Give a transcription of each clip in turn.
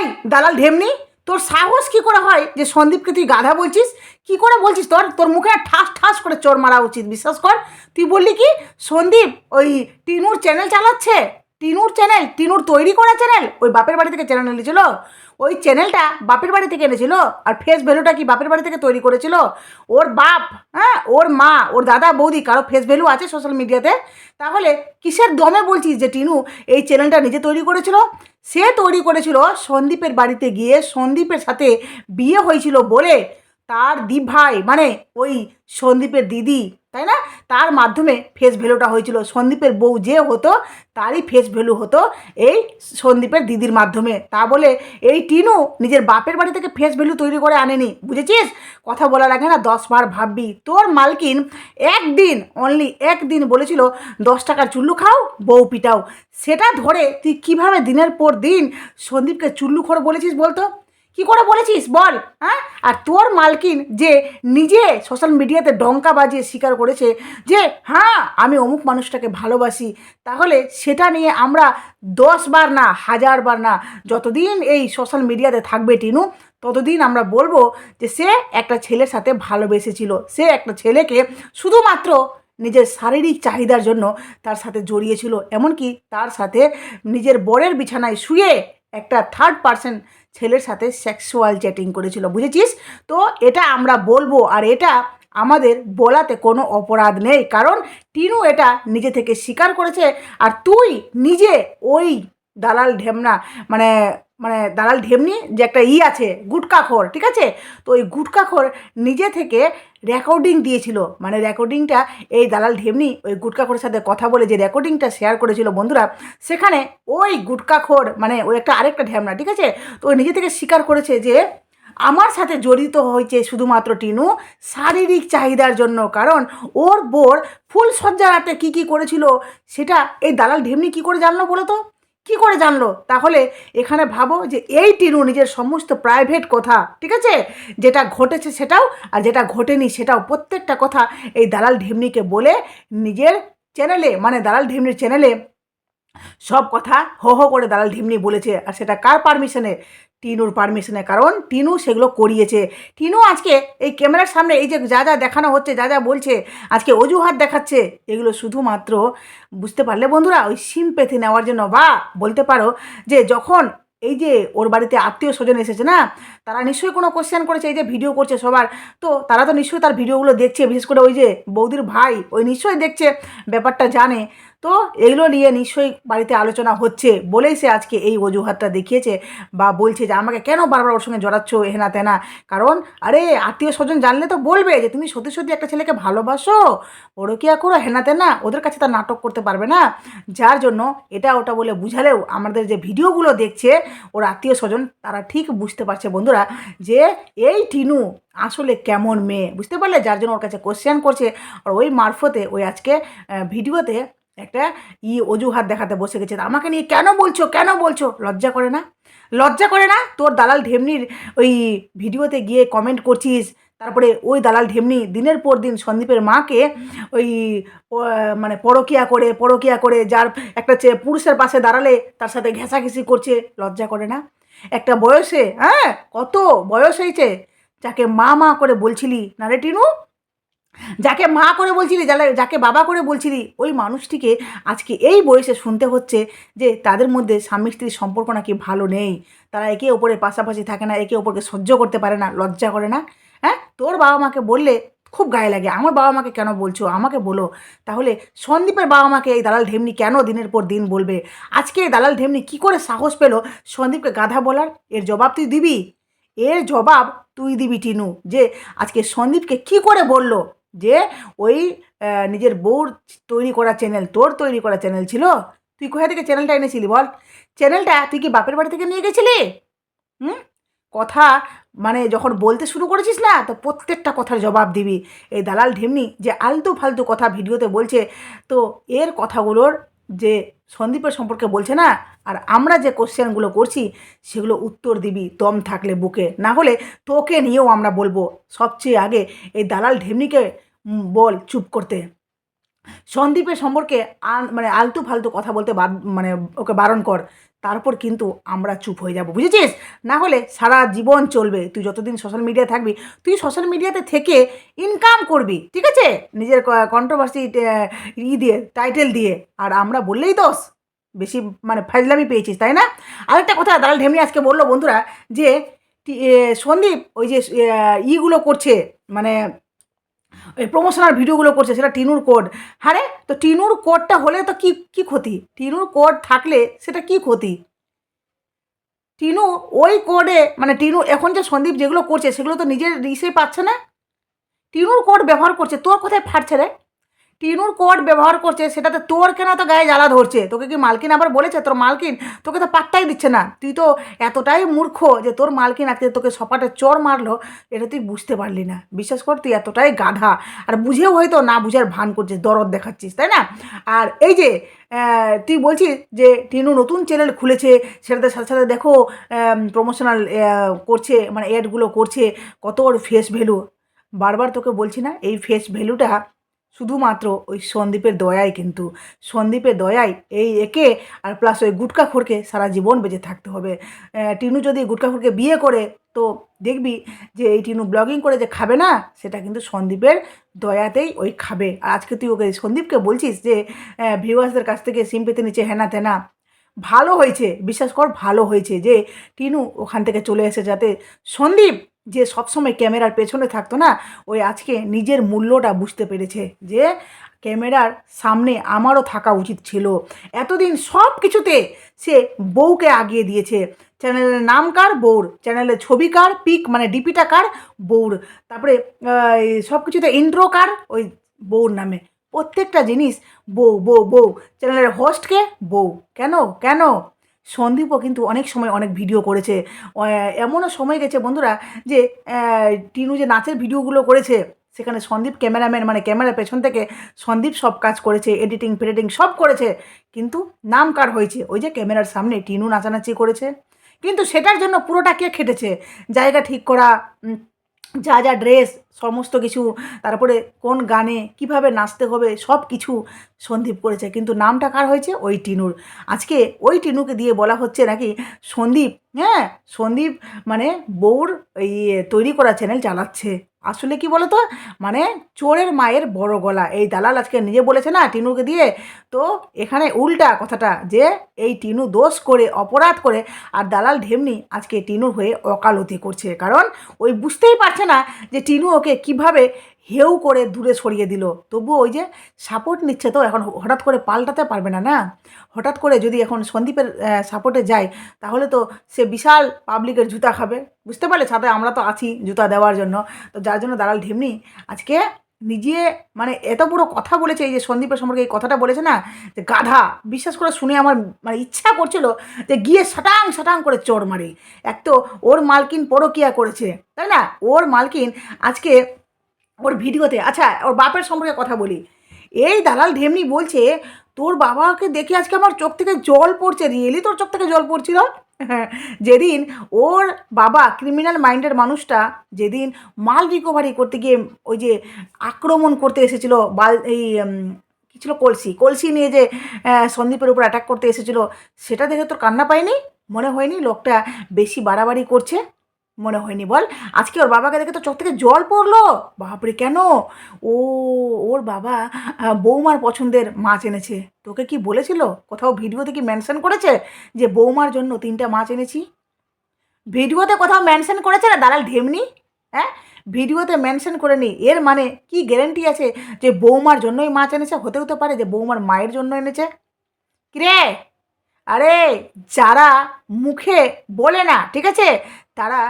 এই দালাল ঢেমনি, তোর সাহস কি করে হয় যে সন্দীপকে তুই গাধা বলছিস? কি করে বলছিস তোর? তোর মুখে ঠাস ঠাস করে চোর মারা উচিত, বিশ্বাস কর। তুই বললি কি, সন্দীপ ওই টিনুর চ্যানেল চালাচ্ছে, টিনুর চ্যানেল টিনুর তৈরি করা চ্যানেল ওই বাপের বাড়ি থেকে চ্যানেল এনেছিল। ওই চ্যানেলটা বাপের বাড়ি থেকে এনেছিল, আর ফেস ভ্যালুটা কি বাপের বাড়ি থেকে তৈরি করেছিল? ওর বাপ হ্যাঁ ওর মা, ওর দাদা, বৌদি, কারও ফেস ভ্যালু আছে সোশ্যাল মিডিয়াতে তাহলে কিসের দমে বলছিস যে টিনু এই চ্যানেলটা নিজে তৈরি করেছিল? সে তৈরি করেছিল সন্দীপের বাড়িতে গিয়ে সন্দীপের সাথে বিয়ে হয়েছিল বলে তার দি ভাই মানে ওই সন্দীপের দিদি তাই না? তার মাধ্যমে ফেস ভ্যালুটা হয়েছিল। সন্দীপের বউ যে হতো, তারই ফেস ভ্যালু হতো এই সন্দীপের দিদির মাধ্যমে। তা বলে এই টিনু নিজের বাপের বাড়ি থেকে ফেস ভ্যালু তৈরি করে আনেনি, বুঝেছিস? কথা বলার আগে না দশ বার ভাববি। তোর মালকিন একদিন অনলি একদিন বলেছিল, দশ টাকার চুল্লু খাও, বউ পিটাও। সেটা ধরে তুই কীভাবে দিনের পর দিন সন্দীপকে চুল্লু খোর বলেছিস বলতো? কি করে বলেছিস? বল হ্যাঁ? আর তোর মালকিন যে নিজে সোশ্যাল মিডিয়াতে ডঙ্কা বাজিয়ে স্বীকার করেছে যে হ্যাঁ আমি অমুক মানুষটাকে ভালোবাসি, তাহলে সেটা নিয়ে আমরা দশ বার না, হাজার বার না, যতদিন এই সোশ্যাল মিডিয়াতে থাকবে টিনু, ততদিন আমরা বলব যে সে একটা ছেলের সাথে ভালোবেসেছিল। সে একটা ছেলেকে শুধুমাত্র নিজের শারীরিক চাহিদার জন্য তার সাথে জড়িয়েছিল। এমনকি তার সাথে নিজের বরের বিছানায় শুয়ে একটা থার্ড পার্সন ছেলের সাথে সেক্সুয়াল চ্যাটিং করেছিল, বুঝেছিস? তো এটা আমরা বলব আর এটা আমাদের বলাতে কোনো অপরাধ নেই, কারণ টিনু এটা নিজে থেকে স্বীকার করেছে আর তুই নিজে ওই দালাল ঢেমনা মানে মানে দালাল ঢেমনি যে একটা ই আছে গুটকাখোর ঠিক আছে? তো ওই গুটকাখোর নিজে থেকে রেকর্ডিং দিয়েছিল। মানে রেকর্ডিংটা এই দালাল ঢেমনি ওই গুটকাখোরের সাথে কথা বলে যে রেকর্ডিংটা শেয়ার করেছিল বন্ধুরা, সেখানে ওই গুটকাখোর মানে ওই একটা আরেকটা ঢেমনা, ঠিক আছে? তো ওই নিজে থেকে স্বীকার করেছে যে আমার সাথে জড়িত হয়েছে শুধুমাত্র টিনু শারীরিক চাহিদার জন্য, কারণ ওর বোর ফুল সজ্জা রাতে কী কী করেছিল, সেটা এই দালাল ঢেমনি কী করে জানলো বলো তো? কী করে জানলো? তাহলে এখানে ভাবো যে এই টিনু নিজের সমস্ত প্রাইভেট কথা, ঠিক আছে? যেটা ঘটেছে সেটাও আর যেটা ঘটেনি সেটাও প্রত্যেকটা কথা এই দালাল ঢেমনিকে বলে নিজের চ্যানেলে মানে দালাল ঢেমনির চ্যানেলে সব কথা হো হো করে দালাল ঢিমনি বলেছে। আর সেটা কার পারমিশনে টিনুর পারমিশনে কারণ। টিনু সেগুলো করিয়েছে। টিনু আজকে এই ক্যামেরার সামনে এই যে যা যা দেখানো হচ্ছে, যা যা বলছে, আজকে অজুহাত দেখাচ্ছে, এগুলো শুধুমাত্র বুঝতে পারলে বন্ধুরা ওই সিম পেতে নেওয়ার জন্য বা বলতে পারো যে যখন এই যে ওর বাড়িতে আত্মীয় স্বজন এসেছে না, তারা নিশ্চয়ই কোনো কোশ্চেন করেছে, এই যে ভিডিও করছে সবার। তো তারা তো নিশ্চয়ই তার ভিডিওগুলো দেখছে, বিশেষ করে ওই যে বৌদির ভাই, ওই নিশ্চয়ই দেখছে, ব্যাপারটা জানে। তো এগুলো নিয়ে নিশ্চয়ই বাড়িতে আলোচনা হচ্ছে বলেই সে আজকে এই অজুহাতটা দেখিয়েছে বা বলছে যে আমাকে কেন বারবার ওর সঙ্গে জড়াচ্ছ হেনা তেনা? কারণ, আরে, আত্মীয় স্বজন জানলে তো বলবে যে তুমি সত্যি সত্যি একটা ছেলেকে ভালোবাসো। কি করো হেনা তেনা, ওদের কাছে তার নাটক করতে পারবে না। যার জন্য এটা ওটা বলে বুঝালেও আমাদের যে ভিডিওগুলো দেখছে, ওর আত্মীয় স্বজন তারা ঠিক বুঝতে পারছে বন্ধুরা যে এই টিনু আসলে কেমন মেয়ে, বুঝতে পারলে? যার জন্য ওর কাছে কোশ্চেন করছে। আর ওই মারফতে, ওই আজকে ভিডিওতে একটা ই অজুহাত দেখাতে বসে গেছে। আমাকে নিয়ে কেন বলছো? কেন বলছো? লজ্জা করে না? লজ্জা করে না? তোর দালাল ঢেমনির ওই ভিডিওতে গিয়ে কমেন্ট করছিস, তারপরে ওই দালাল ঢেমনি দিনের পর দিন সন্দীপের মাকে ওই মানে পরকিয়া করে পরকিয়া করে, যার একটা পুরুষের পাশে দাঁড়ালে তার সাথে ঘেঁষাঘেঁষি করছে। লজ্জা করে না? একটা বয়সে হ্যাঁ? কত বয়স হয়েছে? যাকে মা মা করে বলছিলি। না রে টিনু? যাকে মা করে বলছিলি যারা যাকে বাবা করে বলছিলি, ওই মানুষটিকে আজকে এই বয়সে শুনতে হচ্ছে যে তাদের মধ্যে স্বামী স্ত্রীর সম্পর্ক নাকি ভালো নেই। তারা একে অপরের পাশাপাশি থাকে না, একে ওপরকে সহ্য করতে পারে না, লজ্জা করে না। হ্যাঁ? তোর বাবা মাকে বললে খুব গায়ে লাগে। আমার বাবা মাকে কেন বলছো? আমাকে বলো। তাহলে সন্দীপের বাবা মাকে এই দালাল ঢেমনি কেন দিনের পর দিন বলবে? আজকে এই দালাল ঢেমনি কী করে সাহস পেল সন্দীপকে গাধা বলার? এর জবাব তুই দিবি। এর জবাব তুই দিবি, টিনু। যে আজকে সন্দীপকে কি করে বলল? যে ওই নিজের বউর তৈরি করা চ্যানেল তোর তৈরি করা চ্যানেল ছিল, তুই কোথা থেকে চ্যানেলটা এনেছিলি বল? চ্যানেলটা তুই কি বাপের বাড়ি থেকে নিয়ে গেছিলি? হুম? কথা মানে যখন বলতে শুরু করেছিস না, তো প্রত্যেকটা কথার জবাব দিবি। এই দালাল ঢেমনি যে আলতু ফালতু কথা ভিডিওতে বলছে, তো এর কথাগুলোর যে সন্দীপের সম্পর্কে বলছে না আর আমরা যে কোশ্চেনগুলো করছি, সেগুলো উত্তর দিবি, দম থাকলে বুকে। না হলে তোকে নিয়েও আমরা বলব সবচেয়ে আগে এই দালাল ঢেমনিকে বল চুপ করতে। সন্দীপের সম্পর্কে মানে আলতু ফালতু কথা বলতে মানে ওকে বারণ কর। তারপর কিন্তু আমরা চুপ হয়ে যাব। বুঝেছিস? না হলে সারা জীবন চলবে। তুই যতদিন সোশ্যাল মিডিয়ায় থাকবি, তুই সোশ্যাল মিডিয়াতে থেকে ইনকাম করবি। ঠিক আছে? নিজের কন্ট্রোভার্সি ই দিয়ে টাইটেল দিয়ে। আর আমরা বললেই দোষ। বেশি মানে ফাজলামি পেয়েছিস, তাই না? আরেকটা কথা দালাল ঢেমনি আজকে বলল বন্ধুরা যে সন্দীপ ওই যে ইগুলো করছে মানে ওই প্রমোশনাল ভিডিওগুলো করছে, সেটা টিনুর কোড হ্যাঁ রে, তো টিনুর কোডটা হলে তো কি কি ক্ষতি? টিনুর কোড থাকলে সেটা কি ক্ষতি? টিনু ওই কোডে মানে টিনু এখন যে সন্দীপ যেগুলো করছে, সেগুলো তো নিজের রিসে পাচ্ছে না? টিনুর কোড ব্যবহার করছে, তোর কোথায় ফাটছে রে? টিনুর কোড ব্যবহার করছে, সেটাতে তোর কেন তো গায়ে জ্বালা ধরছে। তোকে কি মালকিন আবার বলেছে? তোর মালকিন তোকে তো পাত্তাই দিচ্ছে না। তুই তো এতটাই মূর্খ যে তোর মালকিন আজকে তোকে সপাটে চর মারলো, এটা তুই বুঝতে পারলি না। বিশ্বাস কর, তুই এতটাই গাধা। আর বুঝেও হয়তো না বুঝার ভান করছিস দরদ দেখাচ্ছিস, তাই না? আর এই যে তুই বলছিস যে টিনু নতুন চ্যানেল খুলেছে, সেটাতে সাথে সাথে দেখো প্রমোশনাল করছে মানে অ্যাডগুলো করছে, কত ওর ফেস ভ্যালু বারবার তোকে বলছি না, এই ফেস ভ্যালুটা শুধুমাত্র ওই সন্দীপের দয়াই কিন্তু। সন্দীপের দয়াই এই একে আর প্লাস ওই গুটকা গুটকাখোরকে সারা জীবন বেঁচে থাকতে হবে। টিনু যদি গুটকা গুটকাখোরকে বিয়ে করে, তো দেখবি যে এই টিনু ব্লগিং করে যে খাবে না, সেটা কিন্তু সন্দীপের দয়াতেই ওই খাবে। আর আজকে তুই ওকে সন্দীপকে বলছিস যে ভিউয়ার্সদের কাছ থেকে সিম পেতে নিচে হেনা তেনা। ভালো হয়েছে, বিশ্বাস কর ভালো হয়েছে যে টিনু ওখান থেকে চলে এসে যাতে সন্দীপ যে সবসময় ক্যামেরার পেছনে থাকতো না, ওই আজকে নিজের মূল্যটা বুঝতে পেরেছে যে ক্যামেরার সামনে আমারও থাকা উচিত ছিল। এতদিন সব কিছুতে সে বউকে আগিয়ে দিয়েছে। চ্যানেলের নাম কার? বউর। চ্যানেলের ছবি কার? পিক মানে ডিপিটা কার? বউর। তারপরে সব কিছুতে ইন্ট্রো কার? ওই বউর নামে। প্রত্যেকটা জিনিস বউ বউ বউ। চ্যানেলের হোস্টকে বউ। কেন? কেন? সন্দীপও কিন্তু অনেক সময় অনেক ভিডিও করেছে। এমনও সময় গেছে বন্ধুরা যে টিনু যে নাচের ভিডিওগুলো করেছে, সেখানে সন্দীপ ক্যামেরাম্যান মানে ক্যামেরার পেছন থেকে সন্দীপ সব কাজ করেছে এডিটিং ফেডিটিং সব করেছে। কিন্তু নাম কার হয়েছে? ওই যে ক্যামেরার সামনে টিনু নাচানাচি করেছে। কিন্তু সেটার জন্য পুরোটা কে খেটেছে? জায়গা ঠিক করা যা যা ড্রেস সমস্ত কিছু, তারপরে কোন গানে কীভাবে নাচতে হবে, সব কিছু সন্দীপ করেছে। কিন্তু নামটা কার হয়েছে? ওই টিনুর। আজকে ওই টিনুকে দিয়ে বলা হচ্ছে নাকি সন্দীপ হ্যাঁ? সন্দীপ মানে বউর এই তৈরি করা চ্যানেল চালাচ্ছে। আসলে কি বলতো? মানে চোরের মায়ের বড় গলা। এই দালাল আজকে নিজে বলেছে না টিনুকে দিয়ে? তো এখানে উল্টা কথাটা যে এই টিনু দোষ করে, অপরাধ করে, আর দালাল ঢেমনি আজকে টিনু হয়ে অকালতি করছে। কারণ ওই বুঝতেই পারছে না যে টিনু ওকে কীভাবে হেউ করে দূরে সরিয়ে দিল। তবুও ওই যে সাপোর্ট নিচ্ছে তো, এখন হঠাৎ করে পাল্টাতে পারবে না না? হঠাৎ করে যদি এখন সন্দীপের সাপোর্টে যায়, তাহলে তো সে বিশাল পাবলিকের জুতা খাবে। বুঝতে পারলে? সাথে আমরা তো আছি জুতা দেওয়ার জন্য। তো যার জন্য দালাল ঢেমনি আজকে নিজে মানে এত বড় কথা বলেছে, এই যে সন্দীপের সম্পর্কে এই কথাটা বলেছে না, যে গাধা। বিশ্বাস করে শুনে আমার মানে ইচ্ছা করছিল যে গিয়ে সাটাং সাটাং করে চোর মারি। এক তো ওর মালকিন পরকিয়া করেছে, তাই না? ওর মালকিন আজকে ওর ভিডিওতে আচ্ছা ওর বাপের সম্পর্কে কথা বলি। এই দালাল ঢেমনি বলছে, তোর বাবাকে দেখে আজকে আমার চোখ থেকে জল পড়ছে রিয়েলি তোর চোখ থেকে জল পড়ছিল? হ্যাঁ যেদিন ওর বাবা ক্রিমিনাল মাইন্ডের মানুষটা, যেদিন মাল রিকভারি করতে গিয়ে ওই যে আক্রমণ করতে এসেছিল, বাল, এই কি ছিল কলসি? কলসি নিয়ে যে সন্দীপের উপর অ্যাটাক করতে এসেছিল, সেটা দেখে তোর কান্না পায়নি? মনে হয়নি লোকটা বেশি বাড়াবাড়ি করছে? মনে হয়নি। বল, আজকে ওর বাবাকে দেখে তো চোখ থেকে জল পড়ল। বাপরে, কেন? ও, ওর বাবা বৌমার পছন্দের মাছ এনেছে। তোকে কি বলেছিল? কোথাও ভিডিওতে কি মেনশন করেছে যে বৌমার জন্য তিনটা মাছ এনেছি? ভিডিওতে কোথাও মেনশন করেছে না দালাল ঢেমনি? হ্যাঁ? ভিডিওতে মেনশন করে নি। এর মানে কি গ্যারেন্টি আছে যে বৌমার জন্যই মাছ এনেছে? হতেও তো পারে যে বৌমার মায়ের জন্য এনেছে। কিরে? আরে, যারা মুখে বলে না, ঠিক আছে? তারা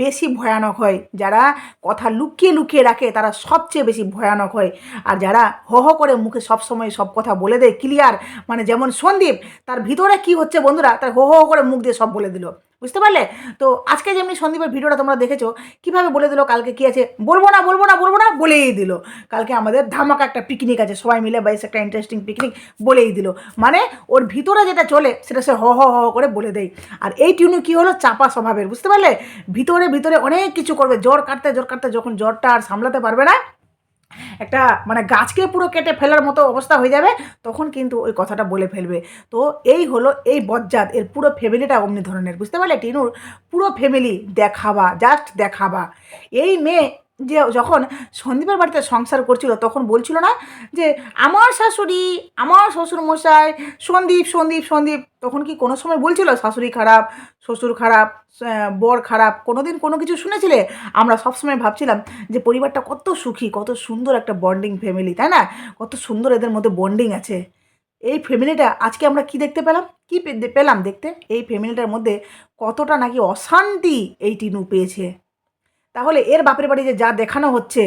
বেশি ভয়ানক হয়। যারা কথা লুকিয়ে লুকিয়ে রাখে, তারা সবচেয়ে বেশি ভয়ানক হয়। আর যারা হ হ করে মুখে সব সময় সব কথা বলে দেয় ক্লিয়ার মানে যেমন সন্দীপ, তার ভিতরে কি হচ্ছে বন্ধুরা? তার হো হো করে মুখ দিয়ে সব বলে দিল। বুঝতে পারলে? তো আজকে যেমনি সন্দীপের ভিডিওটা তোমরা দেখেছ, কীভাবে বলে দিল, কালকে কি আছে? বলব না বলব না বলব না, বলেই দিল। কালকে আমাদের ধামাকা একটা পিকনিক আছে, সবাই মিলে বাইস একটা ইন্টারেস্টিং পিকনিক বলেই দিল। মানে ওর ভিতরে যেটা চলে, সেটা সে হ হ হ করে বলে দেয়। আর এই টিউনু কি হলো? চাপা স্বভাবের, বুঝতে পারলে? ভিতরে ভিতরে অনেক কিছু করবে। জ্বর কাটতে জ্বর কাটতে যখন জ্বরটা আর সামলাতে পারবে না একটা মানে গাছকে পুরো কেটে ফেলার মতো অবস্থা হয়ে যাবে, তখন কিন্তু ওই কথাটা বলে ফেলবে। তো এই হলো এই বজ্জাত, এর পুরো ফ্যামিলিটা অমনি ধরনের, বুঝতে পারলে টিনুর? পুরো ফ্যামিলি দেখাবা জাস্ট দেখাবা। এই মেয়ে যে যখন সন্দীপের বাড়িতে সংসার করছিল, তখন বলছিল না যে, আমার শাশুড়ি, আমার শ্বশুর মশাই সন্দীপ সন্দীপ সন্দীপ। তখন কি কোনো সময় বলছিল, শাশুড়ি খারাপ, শ্বশুর খারাপ বর খারাপ কোনো দিন কোনো কিছু শুনেছিলে? আমরা সবসময় ভাবছিলাম যে, পরিবারটা কত সুখী, কত সুন্দর একটা বন্ডিং ফ্যামিলি তাই না? কত সুন্দর এদের মধ্যে বন্ডিং আছে। এই ফ্যামিলিটা আজকে আমরা কি দেখতে পেলাম? কি পেলাম দেখতে? এই ফ্যামিলিটার মধ্যে কতটা নাকি অশান্তি এই টিনু পেয়েছে। তাহলে এর বাপের বাড়ি যে যা দেখানো হচ্ছে,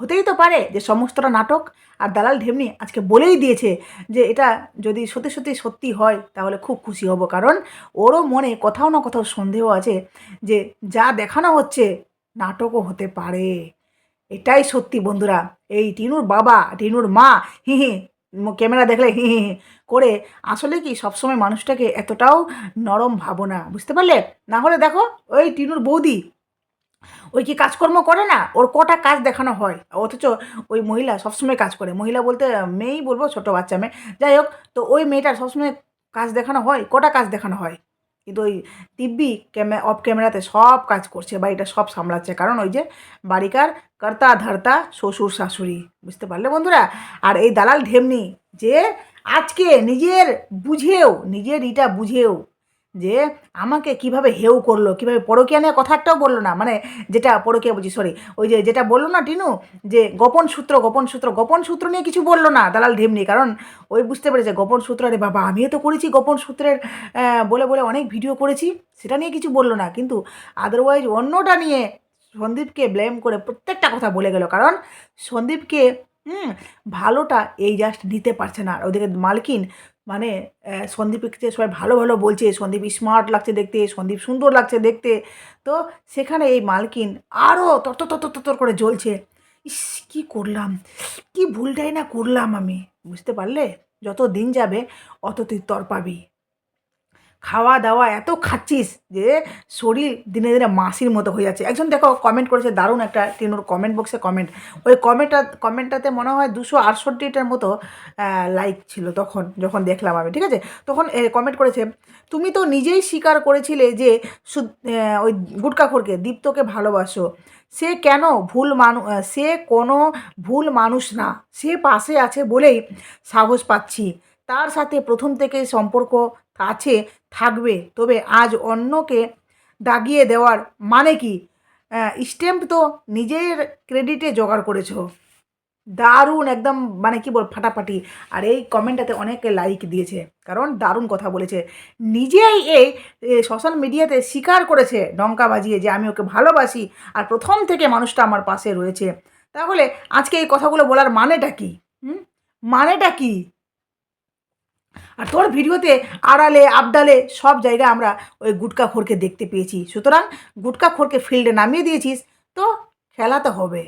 হতেই তো পারে যে সমস্তটা নাটক আর দালাল ঢেমনি আজকে বলেই দিয়েছে যে এটা যদি সত্যি সত্যি সত্যি হয়, তাহলে খুব খুশি হব। কারণ ওরও মনে কোথাও না কোথাও সন্দেহ আছে যে যা দেখানো হচ্ছে, নাটকও হতে পারে। এটাই সত্যি বন্ধুরা। এই টিনুর বাবা, টিনুর মা, হি হি, ক্যামেরা দেখলে হি হি করে আসলে কি সবসময় মানুষটাকে এতটাও নরম ভাবো না, বুঝতে পারলে? না হলে দেখো, ওই টিনুর বৌদি ওই কি কাজকর্ম করে না? ওর কটা কাজ দেখানো হয়। অথচ ওই মহিলা সবসময় কাজ করে। মহিলা বলতে মেয়েই বলব, ছোটো বাচ্চা মেয়ে। যাই হোক, তো ওই মেয়েটার সবসময় কাজ দেখানো হয়, কটা কাজ দেখানো হয়? কিন্তু ওই দিব্যি ক্যামে অফ ক্যামেরাতে সব কাজ করছে, বাড়িটা সব সামলাচ্ছে। কারণ ওই যে বাড়িকার কর্তা, ধর্তা, শ্বশুর, শাশুড়ি, বুঝতে পারলে বন্ধুরা? আর এই দালাল ঢেমনি যে আজকে নিজের বুঝেও, নিজের ইটা বুঝেও যে আমাকে কীভাবে হেউ করল, কীভাবে পরকিয়া নিয়ে কথা একটাও বলল না। মানে যেটা পরকিয়া বলছি সরি ওই যে যেটা বলল না টিনু? যে গোপন সূত্র গোপন সূত্র গোপন সূত্র নিয়ে কিছু বলল না দালাল ঢেমনি, কারণ ওই বুঝতে পেরেছে গোপন সূত্র, আরে বাবা, আমিও তো করেছি গোপন সূত্রের বলে বলে অনেক ভিডিও করেছি, সেটা নিয়ে কিছু বলল না। কিন্তু আদারওয়াইজ অন্যটা নিয়ে সন্দীপকে ব্লেম করে প্রত্যেকটা কথা বলে গেল, কারণ সন্দীপকে, হুম, ভালোটা এই জাস্ট নিতে পারছে না। আর ওদিকে মালকিন মানে সন্দীপকে সবাই ভালো ভালো বলছে, সন্দীপ স্মার্ট লাগছে দেখতে, সন্দীপ সুন্দর লাগছে দেখতে। তো সেখানে এই মালকিন আরও তত তত তত করে জ্বলছে। ইস, কী করলাম? কি ভুলটাই না করলাম আমি, বুঝতে পারলে? যত দিন যাবে, অত তুই তর পাবি। খাওয়া দাওয়া এত খাচ্ছিস যে শরীর দিনে দিনে মাসির মতো হয়ে যাচ্ছে। একজন দেখো কমেন্ট করেছে, দারুণ একটা টিনুর কমেন্ট বক্সে কমেন্ট ওই কমেন্টটা কমেন্টটাতে মনে হয় দুশো আটষট্টিটার মতো লাইক ছিল তখন, যখন দেখলাম আমি, ঠিক আছে? তখন কমেন্ট করেছে, তুমি তো নিজেই স্বীকার করেছিলে যে ওই গুটকাখোরকে দীপ্তকে ভালোবাসো। সে কেন ভুল মানু সে কোনো ভুল মানুষ না। সে পাশে আছে বলেই সাহস পাচ্ছি। তার সাথে প্রথম থেকে সম্পর্ক আছে থাকবে। তবে আজ অন্যকে দাগিয়ে দেওয়ার মানে কি? স্ট্যাম্প তো নিজের ক্রেডিটে জোগাড় করেছ। দারুণ একদম মানে কি বল ফাটাফাটি। আর এই কমেন্টটাতে অনেকে লাইক দিয়েছে। কারণ দারুণ কথা বলেছে। নিজেই এই সোশ্যাল মিডিয়াতে স্বীকার করেছে ডঙ্কা বাজিয়ে যে আমি ওকে ভালোবাসি আর প্রথম থেকে মানুষটা আমার পাশে রয়েছে। তাহলে আজকে এই কথাগুলো বলার মানেটা কি? মানেটা কি? আর তোর ভিডিওতে আড়ালে, আবডালে সব জায়গায় আমরা ওই গুটকা খোরকে দেখতে পেয়েছি। সুতরাং গুটকা খোরকে ফিল্ডে নামিয়ে দিয়েছিস, তো খেলা তো হবে।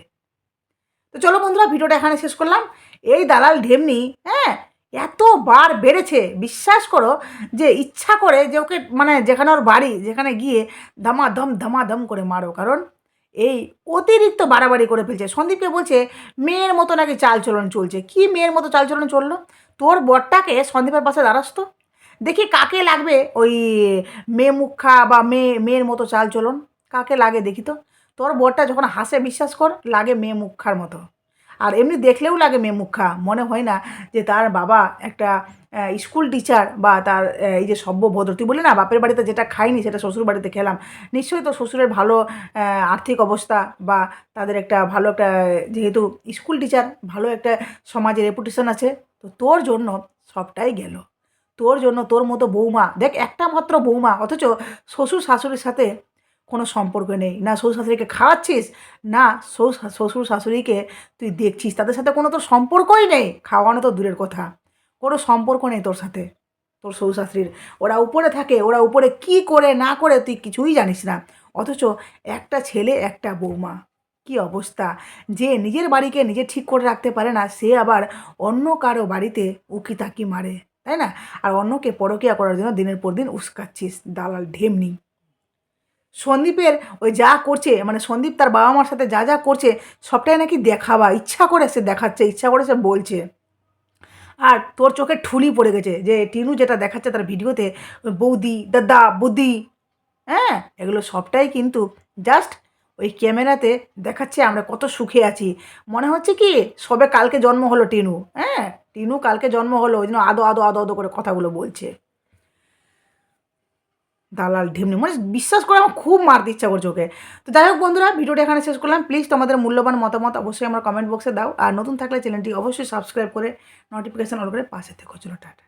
তো চলো বন্ধুরা, ভিডিওটা এখানে শেষ করলাম। এই দালাল ঢেমনি হ্যাঁ এতবার বেড়েছে, বিশ্বাস করো, যে ইচ্ছা করে যে ওকে মানে যেখানে ওর বাড়ি, যেখানে গিয়ে ধামাধম ধামাধম করে মারো। কারণ এই অতিরিক্ত বাড়াবাড়ি করে ফেলছে। সন্দীপকে বলছে, মেয়ের মতো নাকি চালচলন চলছে। কি মেয়ের মতো চালচলন চলল? তোর বরটাকে সন্দীপের পাশে দাঁড়াস তো। দেখি কাকে লাগবে ওই মেয়ে মুখা বা মেয়ে, মেয়ের মতো চালচলন। কাকে লাগে দেখি তো। তোর বরটা যখন হাসে, বিশ্বাস কর, লাগে মেয়ে মুখার মতো। আর এমনি দেখলেও লাগে মেয়ে মুখা মনে হয় না যে তার বাবা একটা স্কুল টিচার বা তার এই যে সভ্যভদ্র তুই বলি না, বাপের বাড়িতে যেটা খাইনি সেটা শ্বশুর বাড়িতে খেলাম। নিশ্চয়ই তো শ্বশুরের ভালো আর্থিক অবস্থা বা তাদের একটা ভালো একটা, যেহেতু স্কুল টিচার, ভালো একটা সমাজে রেপুটেশন আছে, তো তোর জন্য সবটাই গেল। তোর জন্য তোর মতো বৌমা, দেখ একটা মাত্র বৌমা, অথচ শ্বশুর শাশুড়ির সাথে কোনো সম্পর্ক নেই। না শ্বশুর শাশুড়িকে খাওয়াচ্ছিস, না শ্বশুর শাশুড়িকে তুই দেখছিস। তাদের সাথে কোনো তোর সম্পর্কই নেই। খাওয়ানো তো দূরের কথা। কোনো সম্পর্ক নেই তোর সাথে। তোর শ্বশুর শাশুড়ির ওরা উপরে থাকে, ওরা উপরে কি করে না করে তুই কিছুই জানিস না। অথচ একটা ছেলে, একটা বৌমা। কি অবস্থা? যে নিজের বাড়িকে নিজে ঠিক করে রাখতে পারে না, সে আবার অন্য কারও বাড়িতে উকি তাকি মারে। তাই না? আর অন্যকে পরকিয়া করার জন্য দিনের পর দিন উস্কাচ্ছিস। দালাল, ঢেমনি। সন্দীপের ওই যা করছে মানে সন্দীপ তার বাবা মার সাথে যা যা করছে, সবটাই নাকি দেখাবা। ইচ্ছা করে সে দেখাচ্ছে, ইচ্ছা করে সে বলছে। আর তোর চোখে ঠুলি পড়ে গেছে যে টিনু যেটা দেখাচ্ছে তার ভিডিওতে, বৌদি, দাদা, বৌদি হ্যাঁ? এগুলো সবটাই কিন্তু জাস্ট ওই ক্যামেরাতে দেখাচ্ছে আমরা কত সুখে আছি। মনে হচ্ছে কি, সবে কালকে জন্ম হলো টিনু হ্যাঁ? টিনু কালকে জন্ম হলো, ওই জন্য আদো আদো আদো আদো করে কথাগুলো বলছে। দালাল ঢিমনি। মানে বিশ্বাস করে আমার খুব মারতে ইচ্ছা করছে ওকে। তো যাই হোক বন্ধুরা, ভিডিওটা এখানে শেষ করলাম। প্লিজ তোমাদের মূল্যবান মতামত অবশ্যই আমার কমেন্ট বক্সে দাও। আর নতুন থাকলে চ্যানেলটি অবশ্যই সাবস্ক্রাইব করে নোটিফিকেশান অন করে পাশে থেকো। চলো, টাটা।